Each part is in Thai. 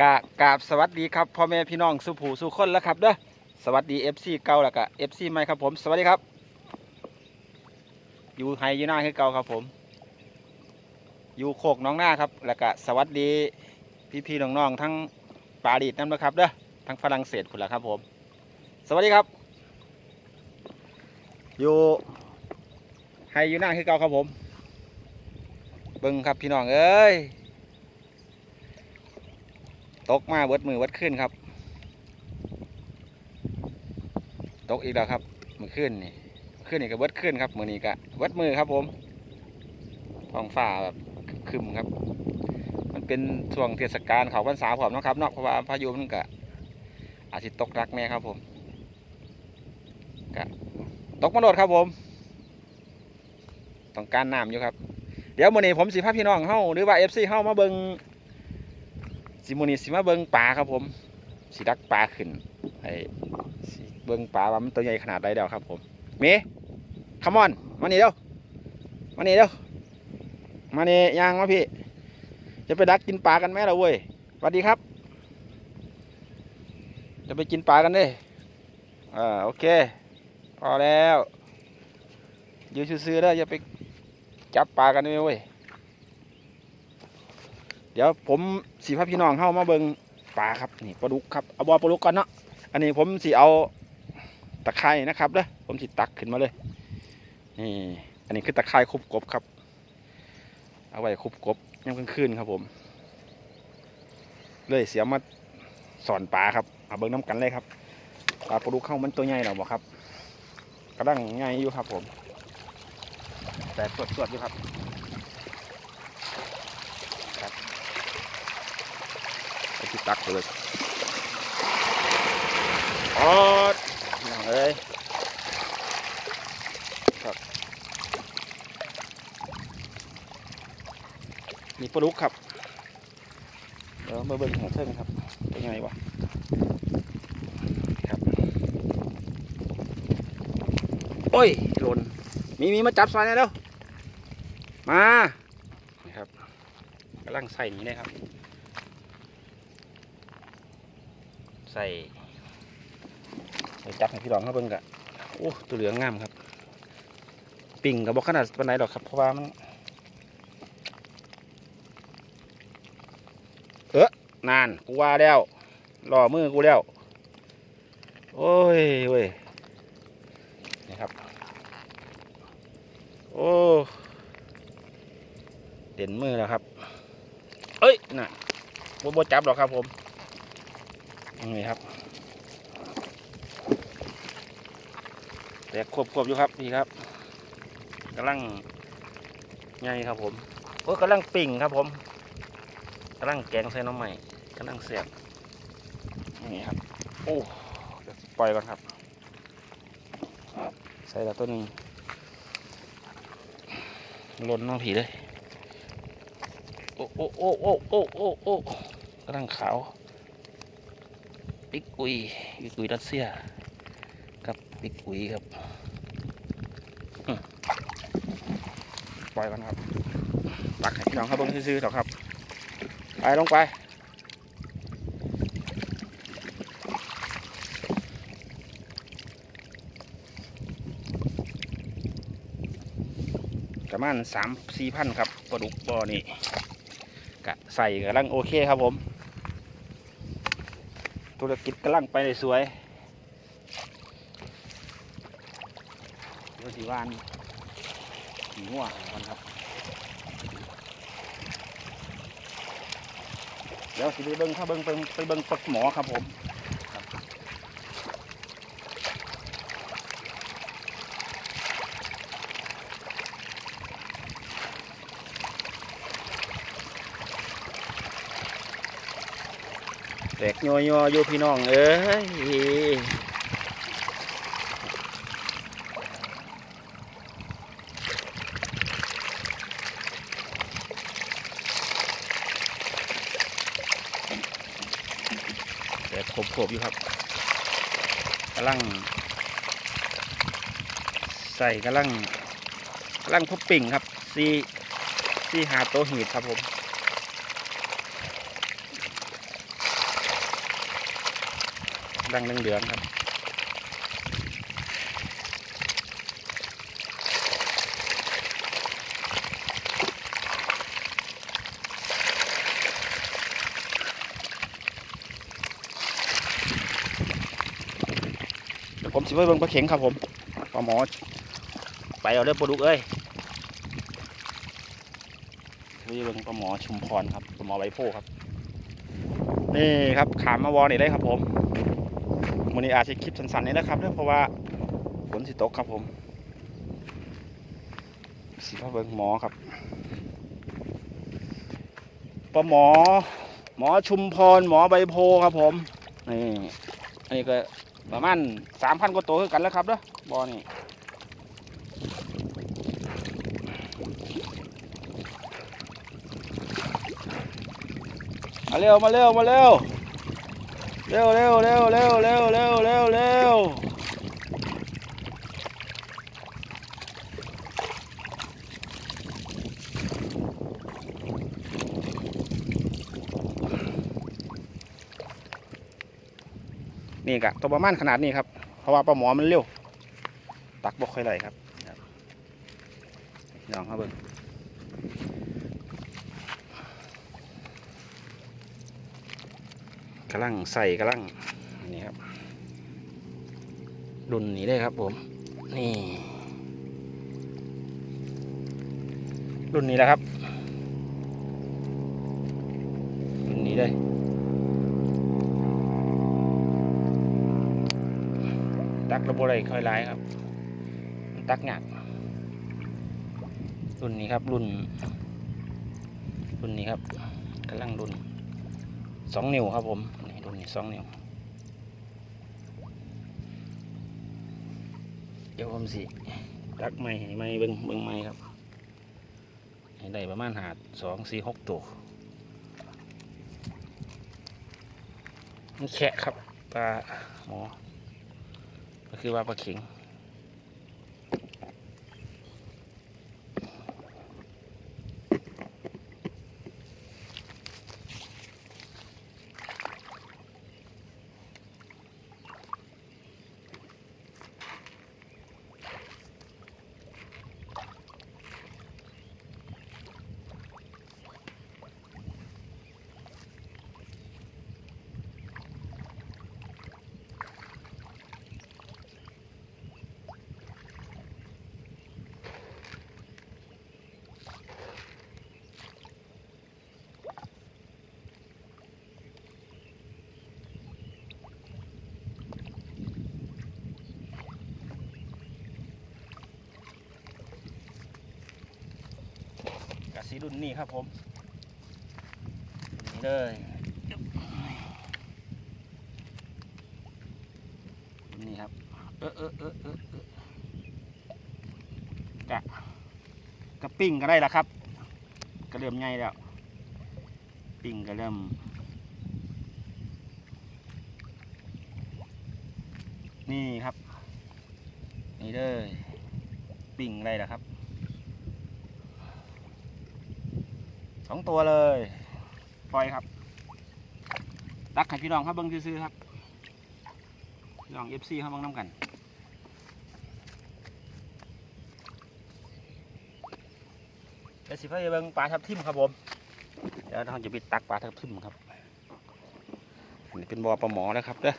กะกาบสวัสดีครับพ่อแม่พี่น้องสุผูสุคนแล้วครับเด้อสวัสดี FC เก่าแล้วก็ FC ใหม่ครับผมสวัสดีครับ อยู่ไฮอยู่หน้าคือเก่าครับผม อยู่โคกน้องหน้าครับ แล้วก็สวัสดีพี่พี่ๆน้องๆทั้งปารีสนั่นนะครับเด้อทั้งฝรั่งเศสคุณละครับผม สวัสดีครับ อยู่ไฮอยู่หน้าคือเก่าครับผม เบิ้งครับพี่น้องเอ้ย ตกมาเวิดมือเวิดขึ้นครับ ตกอีกแล้วครับมือขึ้นนี่ขึ้นนี่ก็เวิดขึ้นครับมือนี้ก็เวิดมือครับผมท้องฟ้าแบบคึมครับ มันเป็นช่วงเทศกาลเขาพรรษาผมนะครับเนาะเพราะว่าพายุมันก็อาจจะตกรักแน่ครับผมก็ตกมาโดดครับผม ต้องการน้ำอยู่ครับ เดี๋ยวมื้อนี้ผมสิพาพี่น้องเฮาหรือว่า FC เฮามาเบิง สิมื้อนี้สิมาเบิงปลาครับผมสิดักปลาขึ้นไอ้เบิงปลาว่ามันตัวใหญ่ขนาดใดแล้วครับ ผมเมคัมอนมานี่เร็วมานี่เร็วมานี่ย่างมาพี่ จะไปดักกินปลากันไหมล่ะเว้ยสวัสดีครับ จะไปกินปลากันด้อ่าโอเค พอแล้วยู่ซื่อๆแล้วอย่าไปจับปลากันด้วยเว้ย ดี๋ยวผมสีพาพี่น้องเข้ามาเบิงปลาครับนี่ปลาดุกครับเอาบอปลาดุกก่อนเนาะอันนี้ผมสีเอาตะไคร่นะครับเด้อผมสีตักขึ้นมาเลยนี่อันนี้คือตะไคร่คุบกบครับ เอาไว้คุบกบยามกลางคืนครับผม เลยเสียมาสอนปลาครับเอาเบิ้งน้ำกันเลยครับปลาปลาดุกเข้ามันตัวใหญ่หรอบ่ครับกระดังใหญ่อยู่ครับผม แต่สวดสวดๆอยู่ครับไป ที่ตักไปเลยออดนั่งเลยครับมีปลาดุกครับเดี๋ยวมาเบิ่งของเส้นครับเป็นยังไงวะครับโอ้ยหล่นมีมีมาจับซอยหน่อยเร็วมานี่ครับกำลังใส่นี้เลยครับ ส่ใส่จับให้พี่รองเขาเบิ่งกะโอ้ตัวเหลืองงามครับ ปิ่งกับบอกขนาดปานไหนดอกครับเพราะว่ามันเออนานกูว่าแล้วรอมือกูแล้วโอ้ยเว้ยนี่ครับ โอ้เด่นมือแล้วครับ เอ้ยน่ะบ่บ่จับหรอกครับผม นี่ครับแต่ควบควบอยู่ครับนี่ครับกำลังไงครับผมโอ้ยกำลังปิ่งครับผมกำลังแกงใส่น้ำใหม่กำลังเสียบนี่ครับโอ้ปล่อยก่อนครับ ใส่แล้วตัวนึงล่นน้องผีเลย โอ้โอ้โอ้โอ้โอ้โอ้กำลังขาว ปิกอุยปิกอุยรัสเซียกับปิกอุยครับปล่อยกันครับตักให้พี่น้องครับเบงซื่อๆเถอะครับไปลงไปประมาณสามสี่พันครับปลาดุกบ่อนี่กะใส่กำลังโอเคครับผม ธุรกิจกำลังไปได้สวยเดี๋ยวสีวานสีง่วกันครับ เดี๋ยวสิไปเบิ้งถ้าเบิ้งไปไปเบิ้งปักหมอครับผมครับแตก ยัวยัวๆอยู่พี่น้องเอ้ยแตกขบๆอยู่ครับกำลัง ใส่กำลังกำลังทุบปิ่งครับซีซีหาโตหีดครับผม ดังเหลืองๆครับเดี๋ยวผมสิไปเบิ่งปลาเข็งครับผมปลาหมอ ไปเอาเด้องปลาดุกเอ้ยไปเบิ่งปลาหมอชุมพรครับปลาหมอใบโพครับ นี่ครับขามมาวอนี่ได้ครับผม วันนี้อาจจะคลิปสั้นๆนี่นะครับเด้องเพราะว่าฝนสิตกครับผมสิพาเบิงหมอครับปหมอ หมอชุมพร หมอใบโพครับผม นี่อันนี้ก็ประมาณสามพันกว่าตัวกันแล้วครับเด้อบอนี่มาเร็ว มาเร็ว มาเร็ว เร็วเร็วเร็วเร็วเร็วเร็วเร็วเร็วนี่กะตัวประมาณขนาดนี้ครับ เพราะว่าปลาหมอมันเร็ว ตักบกค่อยไหลครับครับลองครับเบิ้ง กำลังใส่กำลังนี่ครับรุ่นนี้ได้ครับผม นี่รุ่นนี้แหละครับรุ่นนี้ได้ตักระบบอะไรค่อยร้ายครับมันตักหนักรุ่นนี้ครับรุ่นรุ่นนี้ครับกำลังรุ่น สองนิ้วครับผมนี่รุ่นนี้สองนิ้วเดี๋ยวผมสิตักไม้ให้ไม้เบิ้งเบิ้งไม้ครับให้ได้ประมาณหาดสองสี่หกตัวนี่แคะครับปลาหมอก็คือว่าปลาเข็ง สีรุ่นนี้ครับผมนี่เลยนนี้ครับ เออเออเออเออเออกะกะปิ้งก็ได้ล้วครับก็เริ่มใหญ่แล้ว ปิ้งก็เริ่มนี่ครับ นี่เลย ปิ้งได้แล้วครับ สองตัวเลยปล่อยครับตักให้พี่น้องครับเบิ้งซื้อครับพี่น้องเอฟซีเขาเบิ้งน้ำกันเดี๋ยวสิพ่อจะเบิ้งปลาทับทิมครับผมเดี๋ยวเราจะไปตักปลาทับทิมครับอันนี้เป็นบ่อปลาหมอแล้วครับเด้อ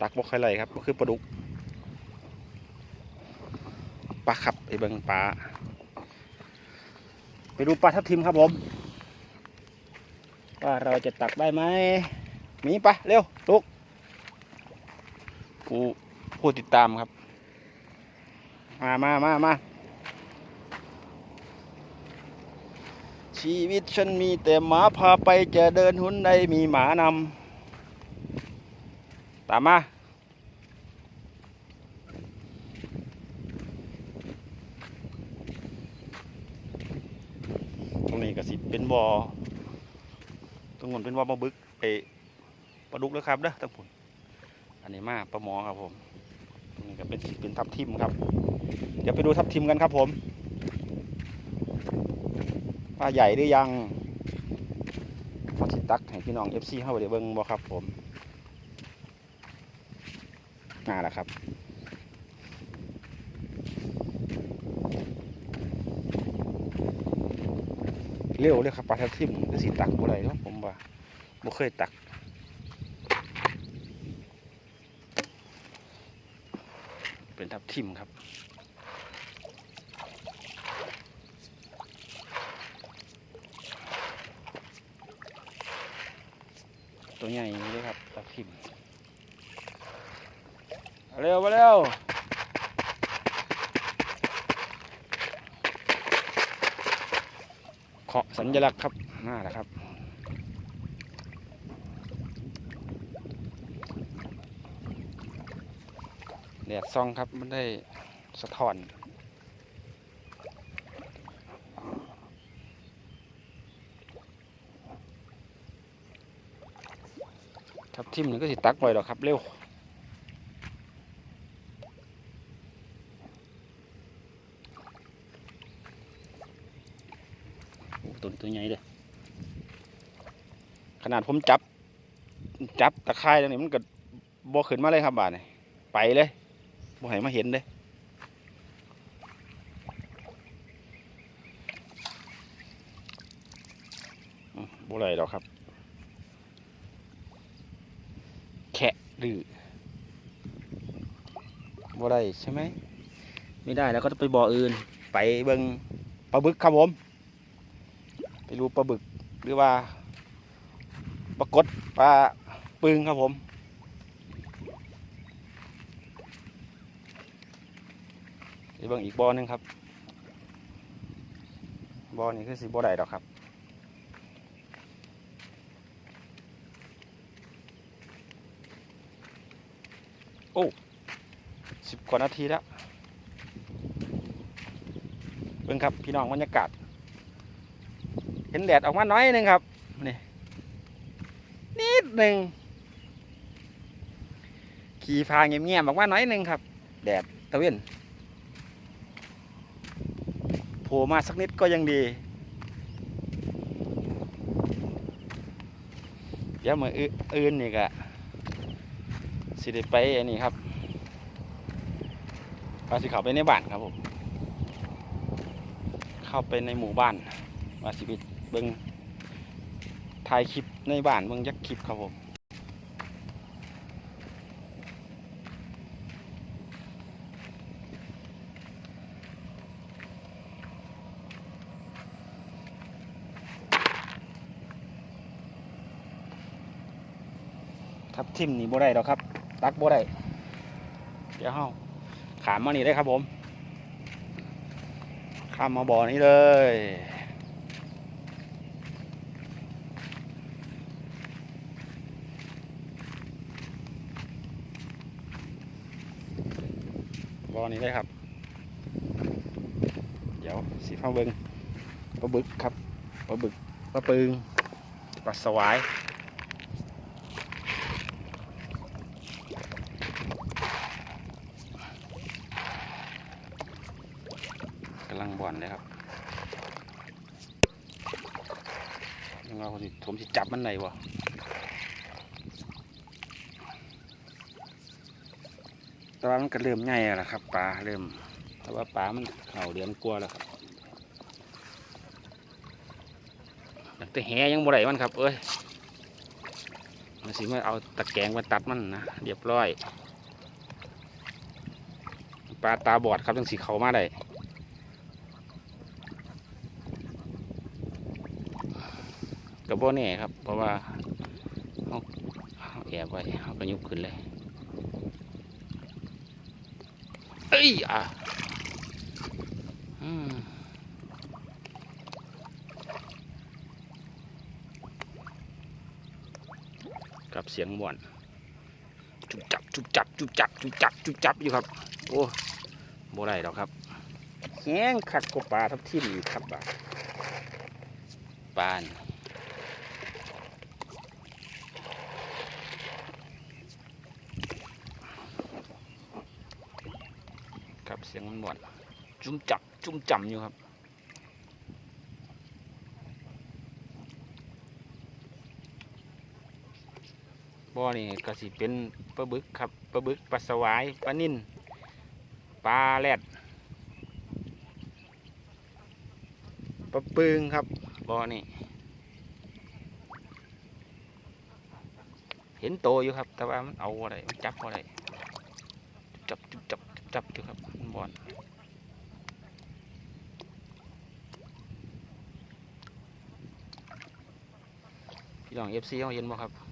ตักบ่ค่อยไหลครับก็คือปลาดุกปลาครับไปเบิ้งปลา ไปดูปลาทับทิมครับผม ว่าเราจะตักได้ไหมหมีปะเร็วลุกผู้ผู้ติดตามครับ มามามามาชีวิตฉันมีแต่หมาพาไปจะเดินหุนใดมีหมานำตามมา รงนี้ก็สิเป็นบ่อตรงนู้นเป็นบ่อปลาบึกไอปลาดุกแล้วครับเด้อทั้งผลอันนี้มาปลาหมอครับผมตรงนี้ก็เป็นเป็นทับทิมครับ เดี๋ยวไปดูทับทิมกันครับผมว่าใหญ่หรือยังว่าสิตักให้พี่น้องเอฟซีเข้าไปเบิ่งบ่ครับผมน่าละครับ เร็วเลยครับปลาทับทิมก็สีตักบ่ได้เนาะผมว่าบ่เคยตักเป็นทับทิมครับตัวใหญ่นี่เลยครับทับทิมเอาเร็วมาเร็ว เคาะสัญลักษณ์ครับน่าแหละครับ แดดซองครับมันได้สะท้อนทับทิมนี่ก็สิตักไว้ดอกครับเร็ว โอ้ตัวตัวใหญ่เลยข นาดผมจับ จับตะไคร้แล้วนี่มันก็บ่ขึ้นมาเลยครับบานี่ไปเลยบ่ให้มาเห็นเลยบ่ไรดอกครับ แขะหรือบ่ได้ใช่ไหมไม่ได้แล้วก็ต้องไปบ่ออื่น ไปเบิงปลาบึกครับผมไปดูปลาบึกหรือว่า ปลากดปลาปึงครับผมไปเบิ่งอีกบ่อหนึงครับบ่อนี้คือสิบ่ได้ดอกครับโอ้สิบกว่านาทีแล้วเบิ่งครับพี่น้องบรรยากาศเห็นแดดออกมาน้อยหนึงครับ หนึ่งขี่พาเงียบๆออกมาน้อยหนึงครับ แดดตะเวนโผล่มาสักนิดก็ยังดี เดี๋ยวมืออื่นนี่ก็สิได้ไปอันนี้ครับว่าสิเขาไปในบ้านครับผม เข้าไปในหมู่บ้านว่าสิไปเบิ่ง ถ่ายคลิปในบ้านเบิ่งยักษ์คลิปครับผมทับทิมนี่บ่ได้ดอกครับตักบ่ได้เดี๋ยวเฮาขามมานี่ได้ครับผมข้ามมาบ่อนี้เลย บ่ อนี้ได้ครับ เดี๋ยวสีฟ้าเบิงปลาบึกครับปลาบึกปลาปึงปลาสวายกำลังบ่อนเลยครับยังเราผมสิจับมันไหนวะแต่ ว่ามันก็เริ่มใหญ่แล้วล่ะครับปลาเริ่ม แต่ว่าปลามันเข่าเดือนกลัวแล้วครับแต่แหยังบ่ได้มันครับ เอ้ยมันสิมาเอาตะแกรงมาตัดมันนะเรียบร้อยปลาตาบอดครับจังสีเขามาได้กับโบแน่ครับ เพราะว่าเขาเขาแอบไว้เขาก็ยุบขึ้นเลย เอ้ยอะอืมกับเสียงบ่อนจุบจับจุบจับจุบจับจุบจับจุบจับอยู่ครับ โอ้โบได้หรอกครับแห้งขัดกว่าปลาทับทิมอีกครับบาดปลานครับ เสียงมันบ่อนจุ้มจับจุ้มจำอยู่ครับบ่อนี่ก็สิเป็นปลาบึกครับปลาบึกปลาสวายปลานิ่นปลาแรดปลาปึงครับบ่อนี่เห็นโตอยู่ครับ แต่ว่ามันเอาอะไรมันจับอะไรจับจุบจับ จับอยู่ครับบอลพี่น้องเอฟซีเขาเห็นบ่ครับ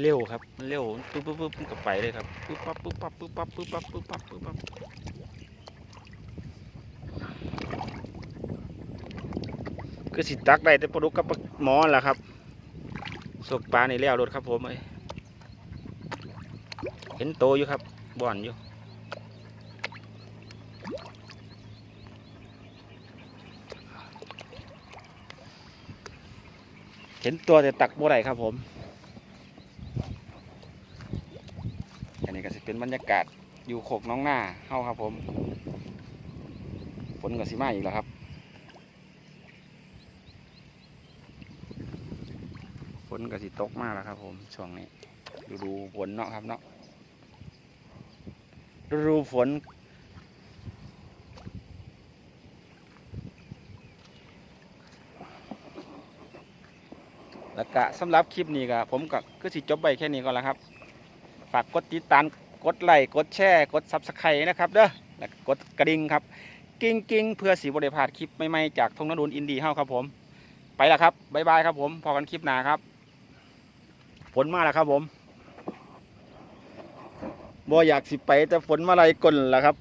เร็วครับมันเร็วปุ๊บปุ๊บปุ๊บก็ไปเลยครับปุ๊บปั๊บปุ๊บปั๊บปุ๊บปั๊บปุ๊บปั๊บปุ๊บปั๊บปุ๊บปั๊บคือสิตักได้แต่ปลาดุกกับปลาหมอแหละครับสกปลาในแล้วรถครับผมเอเห็นโตอยู่ครับบ่อนอยู่เห็นตัวแต่ตักบ่ได้ครับผม อันนี้ก็จะ เป็นบรรยากาศอยู่โคกน้องหน้าเข้าครับผมฝนก็สิมาอีกแล้วครับฝนก็สิตกมากแล้วครับ ผมช่วงนี้ฤดูฝนเนาะครับเนาะฤดูฝนแล้วก็สำหรับคลิปนี้ก็ผมก็คือสิจบไปแค่นี้ก่อนละครับ ฝากกดติดตาม กดไลค์กดแชร์กดซับสไครต์นะครับเด้อแล้วก็กดกระดิ่งครับ กิ้งกิ้งเพื่อสีบริพลาดคลิปใหม่ๆจากทงนรุนอินดีเฮ้าครับผม ไปละครับบ๊ายบายครับผมพอกันคลิปหน้าครับฝนมาแล้วครับผมบ่อยากสิไปแต่ฝนมาไรกลนแล้วครับ